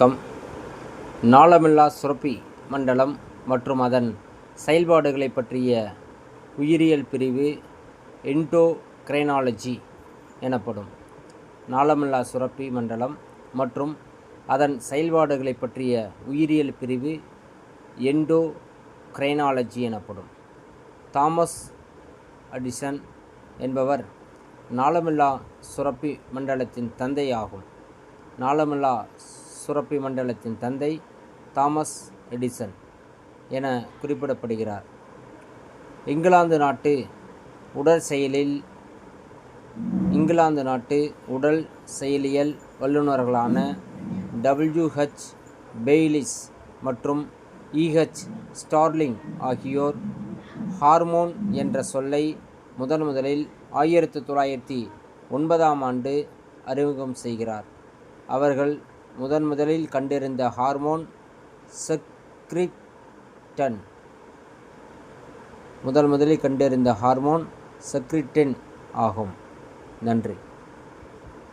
இயக்கம் நாளமில்லா சுரப்பி மண்டலம் மற்றும் அதன் செயல்பாடுகளைப் பற்றிய உயிரியல் பிரிவு என்டோக்ரைனாலஜி எனப்படும் நாளமில்லா சுரப்பி மண்டலம் மற்றும் அதன் செயல்பாடுகளை பற்றிய உயிரியல் பிரிவு என்டோக்ரைனாலஜி எனப்படும். தாமஸ் அடிசன் என்பவர் நாளமில்லா சுரப்பி மண்டலத்தின் தந்தை ஆகும் நாளமில்லா சுரப்பி மண்டலத்தின் தந்தை தாமஸ் எடிசன் என குறிப்பிடப்படுகிறார். இங்கிலாந்து நாட்டு உடல் செயலில் இங்கிலாந்து நாட்டு உடல் செயலியல் வல்லுநர்களான டபிள்யூஹெச் பெய்லிஸ் மற்றும் இஹெச் ஸ்டார்லிங் ஆகியோர் ஹார்மோன் என்ற சொல்லை முதன் முதலில் ஆயிரத்தி தொள்ளாயிரத்தி ஒன்பதாம் ஆண்டு அறிமுகம் செய்கிறார். அவர்கள் முதன் முதலில் கண்டறிந்த ஹார்மோன் செக்ரிட்டன். முதல் முதலில் கண்டறிந்த ஹார்மோன் செக்ரிட்டின் ஆகும். நன்றி.